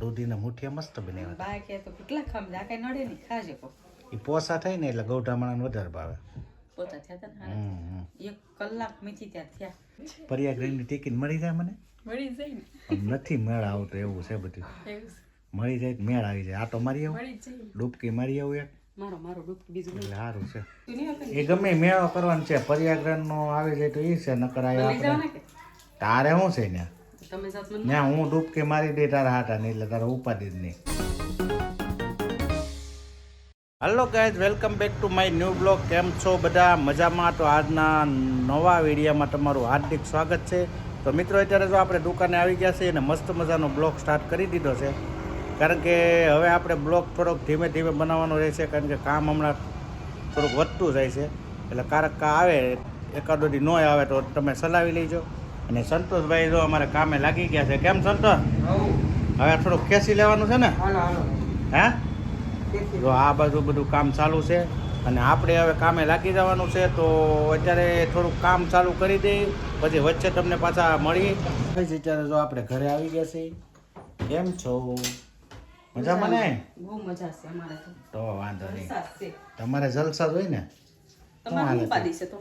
દૂધીના મુઠિયા મસ્ત બને બા કે તો કેટલા ખામ જા કઈ નડે નહીં ખાજે કો એ પોસા થાય ને એટલે ગૌઢામણાને વધારે ભાવે. પોતા થયા હતા ને હમ, હમ. એક કલાક મીઠી ત્યાં થયા. પર્યાગ્રહની ટિકિટ મળી જાય મને? મળી જાય ને. નથી મેળ આવતો એવું છે બધું. મળી જાય મેળ આવી જાય? આટો મારી આવું? ડૂબકી મારી આવું એક? મારો મારો ડૂબકી બીજું એટલે સારું છે. તું નહીં એ ગમે મેળો કરવાનો છે. પર્યાગ્રહનો આવી જાય તો એ છે નકર આ તારે શું છે ને તમે મને ત્યાં હું ડૂબકી મારી દે તારા હાટા નહીં એટલે તારા ઉપાધિ જ નહીં. Hello guys welcome back to my new blog કેમ છો બધા? મજામાં? તો આજના નવા વિડીયોમાં તમારું હાર્દિક સ્વાગત છે. તો મિત્રો અત્યારે જો આપણે દુકાને આવી ગયા છીએ અને મસ્ત મજાનો બ્લોગ સ્ટાર્ટ કરી દીધો છે. કારણ કે હવે આપણે બ્લોગ થોડોક ધીમે ધીમે બનાવવાનો રહેશે કારણ કે કામ હમણાં થોડુંક વધતું જાય છે. એટલે કારક કા આવે એકાદો દી નોય આવે તો તમે સલાવી લેજો. અને સંતોષભાઈ જો અમારે કામે લાગી ગયા છે. કેમ સંતોષ? હવે થોડુંક ખેંચી લેવાનું છે ને? હે? જો આ બાજુ બધું કામ ચાલુ છે અને આપણે હવે કામે લાગી જવાનું છે તો અત્યારે થોડુંક કામ ચાલુ કરી દઈ પછી વચ્ચે તમને પાછા મળી. પછી અત્યારે જો આપણે ઘરે આવી ગયા છીએ. કેમ છો? મજામાં ને? બહુ મજા છે અમારે તો. તો વાંધો નહીં. તમારે જલસા જ હોય ને? તમારે ઉપાધિ છે તો?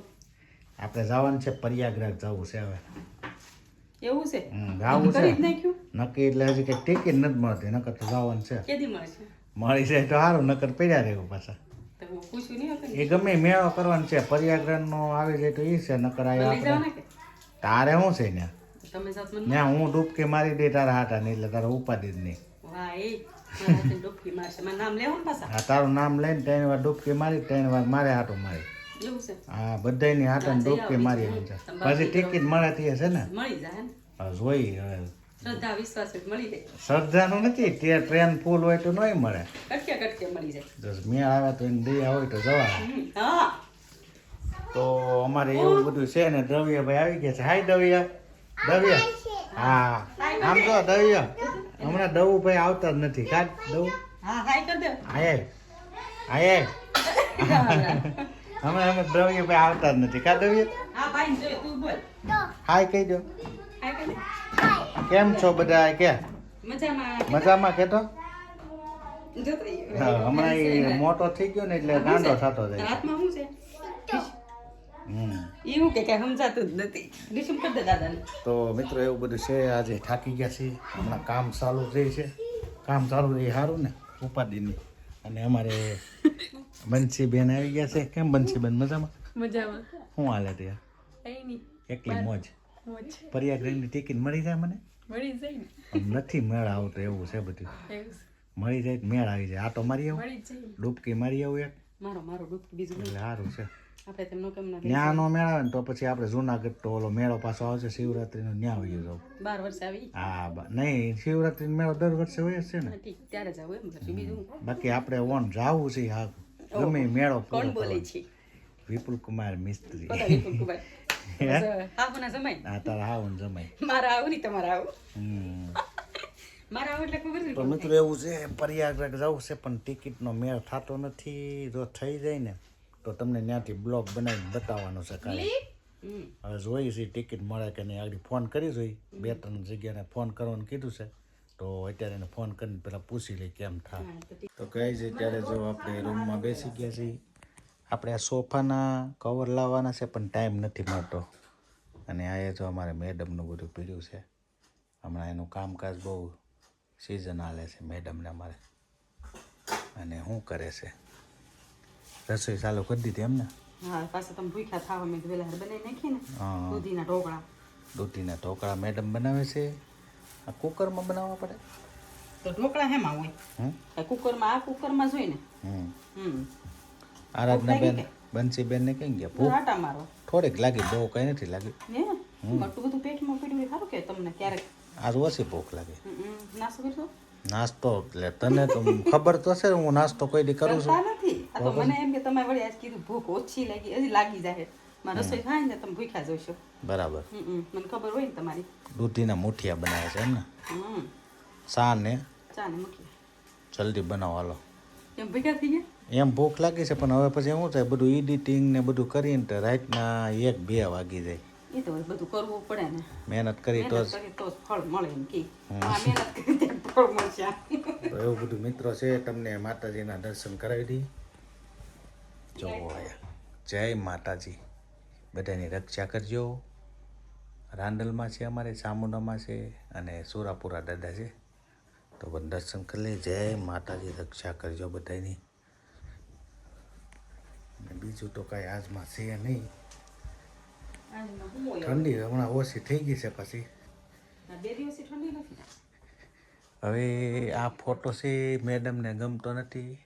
આપણે જવાનું છે પ્રયાગરાજ જવું છે હવે. એવું છે? જ છે. નક્કી એટલે હજી કંઈ ટિકિટ નથી મળતી નકર તો જવાનું છે. કેદી મળશે? મળી જાય તો સારું નકર પડ્યા રહેવું પાછા. હું એ ગમે મેળો કરવાનો છે પર્યાગ્રહનો આવી જાય તો એ છે નકર આ લઈ આપણે જવાના કે? તારે શું છે ને ત્યાં હું ડૂબકી મારી દે તારા હાટા નહીં એટલે તારા ઉપાધિ જ નહીં. આ તારું નામ લઈને ત્રણ વાર ડૂબકી મારી ત્રણ વાર મારે હાટો મારી. હા બધાની હાટાને ડૂબકી મારી આવી પછી ટિકિટ મળે તે છે ને? મળી જાય ને જોઈ હવે. શ્રદ્ધા વિશ્વાસ હોય તો મળી જાય. શ્રદ્ધાનું નથી તે ટ્રેન ફૂલ હોય તો નહીં મળે. કટકે કટકે મળી જાય. મેળ આવે તો એની દયા હોય તો જવા તો અમારે એવું બધું છે ને દ્રવ્યભાઈ આવી ગયા છે. હાય દવ્ય દવ્ય હા. આમ તો દવ્ય હમણાં દવુભાઈ આવતા જ નથી. કાઢ દવ? હા હાય કર દે. આયે આયે હમણાં અમે દ્રવ્ય ભાઈ આવતા જ નથી. કા દવ્ય હા ભાઈ જોઈ તું બોલ. હાય કહી દો. કેમ છો બધા? કે? મજામાં. મજામાં કે તો? જો તો એ- હા, હમણાં એ મોટો થઈ ગયો ને એટલે ગાંડો થતો જાય. એવું કે કઈ સમજાતું જ નથી. દાદાને. તો મિત્રો એવું બધું છે આજે થાકી ગયા છે હમણાં કામ ચાલુ રહી છે. કામ ચાલુ રહી સારું ને ઉપાધિની અને અમારે બંસીબેન આવી ગયા છે? કેમ બંસીબેન? મજામાં? મજામાં. શું હાલે કઈ એકલી મોજ. પર્યાગ્રહની ટિકિટ મળી જાય મને? મળી જાય નથી મેળ આવતો એવું છે બધું. મળી જાય મેળ આવી જાય. આટો મારી આવું? ડૂબકી મારી આવું એક? મારો મારો ડૂબકી બીજું એટલે સારું છે. આપણે તેમનો કેમ ના ન્યા નો મેળ આવે ને તો પછી આપણે જુનાગઢ તો ઓલો મેળો પાછો આવશે શિવરાત્રીનો ન્યા હોય જવું બાર વર્ષે આવી? હા નહીં શિવરાત્રીનો મેળો દર વર્ષે હોય છે ને. ત્યારે જાવ એમ. બીજું? બાકી આપણે ઓન જાવું છે હા. ગમે મેળો કોણ બોલે છે? વિપુલ કુમાર મિસ્ત્રી. વિપુલ કુમાર? હા? કોના હા તારા જમાય મારા આવું નહીં તમારા આવું. મારા આવું એટલે ખબર નહીં મિત્રો એવું છે પ્રયાગરાજ જવું છે પણ ટિકિટનો મેળ થતો નથી. જો થઈ જાય ને તો તમને ત્યાંથી બ્લોગ બનાવીને બતાવવાનો છે કાલે. હવે જોઈ છે ટિકિટ મળે કે નહીં. આગળ ફોન કરી જોઈ. બે ત્રણ જગ્યાને ફોન કરવાનું કીધું છે. તો અત્યારે એને ફોન કરીને પહેલાં પૂછી લઈ કેમ થાય. તો. કહે છે ત્યારે જો આપણે રૂમમાં બેસી ગયા છીએ. આપણે આ સોફાના કવર લાવવાના છે પણ ટાઈમ નથી મળતો. અને આ એ જો અમારે મેડમનું બધું પીડ્યું છે. હમણાં એનું કામકાજ બહુ સિઝન હાલે છે મેડમને અમારે. અને શું કરે છે? રસોઈ ચાલુ કરી દીધી એમને? હા પાછા તમે ભૂખ્યા થાવ મેં વેલા બનાવી નાખી દૂધીના ઢોકળા. દૂધીના ઢોકળા મેડમ બનાવે છે. આ કુકરમાં બનાવવા પડે? તો ઢોકળા હેમાં હોય. આ કુકરમાં આ કુકરમાં જોઈ ને. હમ. આરાધના બેન બંસીબેન ને કઈ ગયા? ભૂખ? આટા મારો. થોડીક લાગી બહુ કઈ નથી લાગી. ને આટલું બધું પેટમાં પડ્યું સારું કે તમને ક્યારેક? આજ ઓછી ભૂખ લાગે. નાસ્તો કરશો? નાસ્તો એટલે તને તો ખબર તો છે હું નાસ્તો કોઈ દી કરું છું. નથી. આ તો મને એમ કે તમે વળી આજ કીધું ભૂખ ઓછી લાગી હજી લાગી જાય મારે રસોઈ ખાય ને તમે ભૂખ્યા જોઈશો બરાબર. હમ, હમ, મને ખબર હોય ને તમારી. દૂધીના મુઠિયા બનાવે છે એમ ને? ચા ને? જલ્દી બનાવો હાલો. એમ ભૂખ્યા થઈ ગયા? એમ ભૂખ લાગી છે પણ હવે પછી શું થાય? બધું એડિટિંગ ને બધું કરીને તો રાતના એક બે વાગી જાય. એ તો બધું કરવું પડે ને. મહેનત કરી તો તો ફળ મળે એમ કે. મહેનત કરી ફળ ફળ મળશે એવું બધું મિત્રો છે તમને માતાજીના દર્શન કરાવી દઈએ. જો જય માતાજી. બધાની રક્ષા કરજો. રાંડલમાં છે અમારે, ચામુંડામાં છે અને સુરાપુરા દાદા છે. તો દર્શન કરી લે. જય માતાજી, રક્ષા કરજો બધાની બીજું તો કાંઈ આજમાં છે નહીં? ઠંડી હમણાં ઓછી થઈ ગઈ છે પછી. હવે આ ફોટો છે મેડમને ગમતો નથી.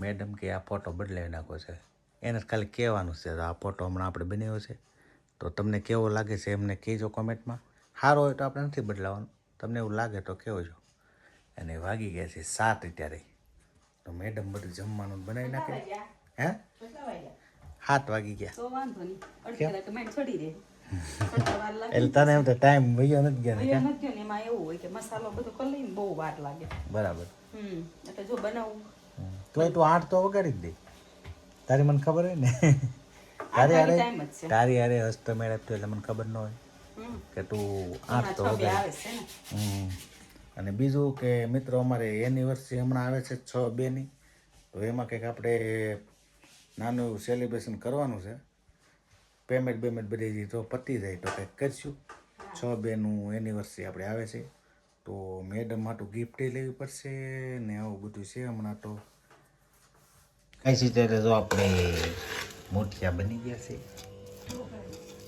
મેડમ કે આ ફોટો બદલાવી નાખો છે. એને ખાલી કહેવાનું છે આ ફોટો હમણાં આપણે બનાવ્યો છે. તો તમને કેવો લાગે છે એમને કહેજો કોમેન્ટમાં. સારો હોય તો આપણે નથી બદલાવાનું તમને એવું લાગે તો કહેજો અને વાગી ગયા છે સાત અત્યારે. તો મેડમ બધું જમવાનું બનાવી નાખે. હે? સાત વાગી ગયા. એટલે તને એમ તો ટાઈમ વયો નથી ગયા ને હવે કાં? એમ એવું હોય કે મસાલો બધો કરી લઈને બહુ વાર લાગે. બરાબર. હમ એટલે જો બનાવું. તો તું આઠ તો વગાડી જ દે. તારી મને ખબર હોય ને? તારી હારે તારી હારે હસ્ત મેળવતો એટલે મને ખબર ન હોય કે તું આઠ તો હમ. અને બીજું કે મિત્રો અમારે એનિવર્સરી હમણાં આવે છે છ બેની. તો એમાં કંઈક આપણે નાનું એવું સેલિબ્રેશન કરવાનું છે. પેમેન્ટ બેમેન્ટ બધી જે તો પતી જાય તો કંઈક કરીશું. છ બેનું એનિવર્સરી આપણે આવે છે. તો મેડમ માટું ગિફ્ટ લેવી પડશે ને આવું બધું છે હમણાં તો. કઈ રીતે જો આપણે મૂઠિયા બની ગયા છે.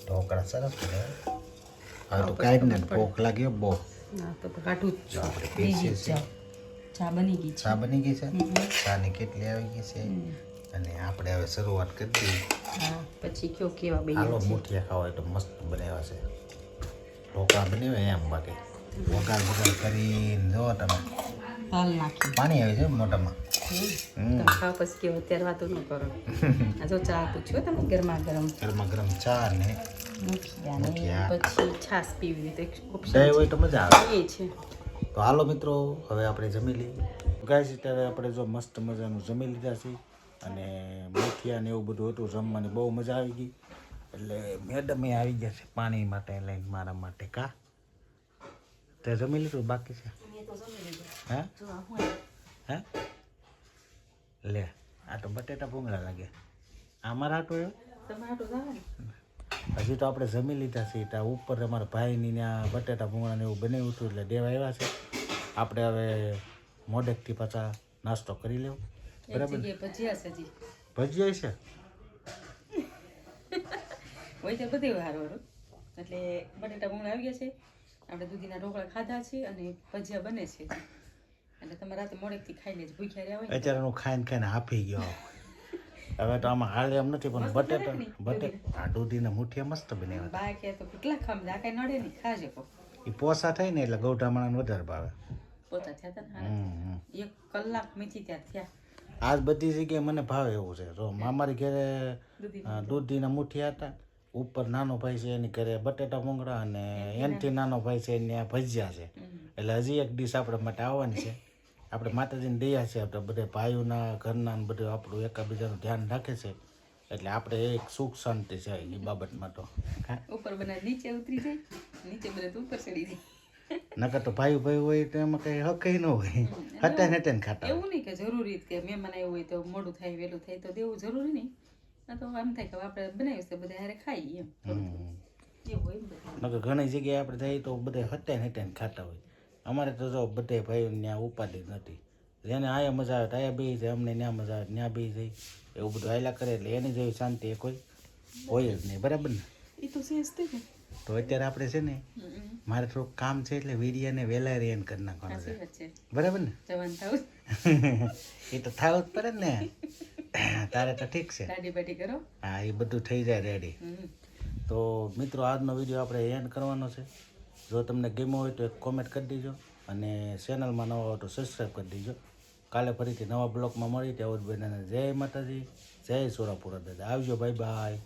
ઢોકળા સરસ બને હવે તો કાંઈ જ ભૂખ લાગ્યો બહુ ના તો કાઢું જ આપણે પીસીએ છીએ ચા બની ગઈ છે. ચા બની ગઈ છે? ચાની કેટલી આવી ગઈ છે? અને આપણે હવે શરૂઆત કરી દઈએ. પછી કયો કેવા બે હાલો મુઠિયા ખાવા હોય તો મસ્ત બનાવ્યા છે. ઢોકળા બનાવ્યા એમ બાકી. વઘાર વઘાર કરીને જો તમે. હાલ નાખી. પાણી આવે છે મોટામાં તમે ખાવ પછી કેવું અત્યારે વાતો ન કરો. આ જો ચા પૂછ્યો તમે ગરમા ગરમ. ગરમા ગરમ ચા ને મુઠિયા પછી છાશ પીવી તો એક ઓપ્શન હોય તો મજા આવે. એ છે. તો હાલો મિત્રો હવે આપણે જમી લઈએ. ગાઈસ ત્યારે આપણે જો મસ્ત મજાનું જમી લીધા છે અને મુઠિયા ને એવું બધું હતું જમવાની બહુ મજા આવી ગઈ. એટલે મેડમે આવી ગયા છે પાણી માટે લઈને મારા માટે કા? તે જમી લીધું? બાકી છે? હે હે લે આ તો બટેટા ભૂંગળા લાગે આ મારા હાટો ટમાટો હજી તો આપણે જમી લીધા છે ત્યાં ઉપર અમારા ભાઈની ત્યાં બટેટા ભૂંગળાને એવું બનાવ્યું હતું એટલે દેવા આવ્યા છે આપણે હવે મોડેકથી પાછા નાસ્તો કરી લેવો બરાબર ભજીયા છે હજી ભજીયા છે હોય તો બધે વાર એટલે બટેટા ભૂંગળા આવી ગયા છે આપણે દૂધીના ઢોકળા ખાધા છે અને ભજીયા બને છે એટલે તમે રાતે મોડેકથી ખાઈ જ ભૂખ્યા રહ્યા હોય અત્યારે હું ખાઈને ખાઈને હાફી ગયો હવે તો આમાં હાલ એમ નથી પણ બટેટા બટેટા આ દૂધીના મુઠિયા મસ્ત બને બા કે તો કેટલા ખામ જા કઈ નડે નહીં ખાજે કો એ પોસા થાય ને એટલે ગૌઠામણાને વધારે ભાવે. પોતા થયા હતા ને. એક કલાક મીઠી ત્યાં થયા. આજ બધી જગ્યાએ મને ભાવે એવું છે. જો મામારી ઘરે દૂધીના મુઠિયા. હતા. ઉપર નાનો ભાઈ છે એની ઘરે બટેટા ભૂંગળા અને એનથી નાનો ભાઈ છે એને ભજીયા છે. એટલે હજી એક ડીશ આપણા માટે આવવાની છે. આપણે માતાજીને દયા છે આપણે બધા ભાઈઓના ઘરના બધું આપણું એકાબીજાનું ધ્યાન રાખે છે. એટલે આપણે એક સુખ શાંતિ છે એ બાબતમાં તો. ઉપર બનાવી નીચે ઉતરી જાય નીચે તો ઉપર ચડી જાય. નકર તો ભાઈ ભાઈ હોય તો એમાં કઈ હક ન હોય. હતા ને તેને ખાતા એવું નહીં કે જરૂરી કે મહેમાન આવ્યું હોય તો મોડું થાય વહેલું થાય તો દેવું જરૂરી નહીં. આ તો આમ થાય કે આપણે બનાવ્યું છે બધા હારે ખાઈ એમ. બધું. નકર ઘણી જગ્યાએ આપણે જઈએ તો બધા હતા ને તેને ખાતા હોય. અમારે તો જો બધે ભાઈઓ ત્યાં ઉપાધિ નથી. જેને આયા મજા આવે તો આયા બી જાય અમને ત્યાં મજા આવે ત્યાં બી જાય. એવું બધું આયલા કરે એટલે એની જેવી શાંતિ એ કોઈ હોય જ નહીં. બરાબર ને? એ તો છે તે તો અત્યારે આપણે છે ને મારે થોડુંક કામ છે એટલે વીડિયાને વહેલા રેન કરી નાખવાનું છે. બરાબર ને? એ તો થવું જ પડે ને. તારે તો ઠીક છે. હા એ બધું થઈ જાય રેડી તો મિત્રો આજનો વીડિયો આપણે એન્ડ કરવાનો છે. જો તમને ગમ્યો હોય તો એક કોમેન્ટ કરી દેજો અને ચેનલમાં નવા હોય તો સબસ્ક્રાઈબ કરી દેજો. કાલે ફરીથી નવા બ્લોગમાં મળી ત્યાં બધાને જય માતાજી, જય સોરાપુરા દાદા. આવજો બાય બાય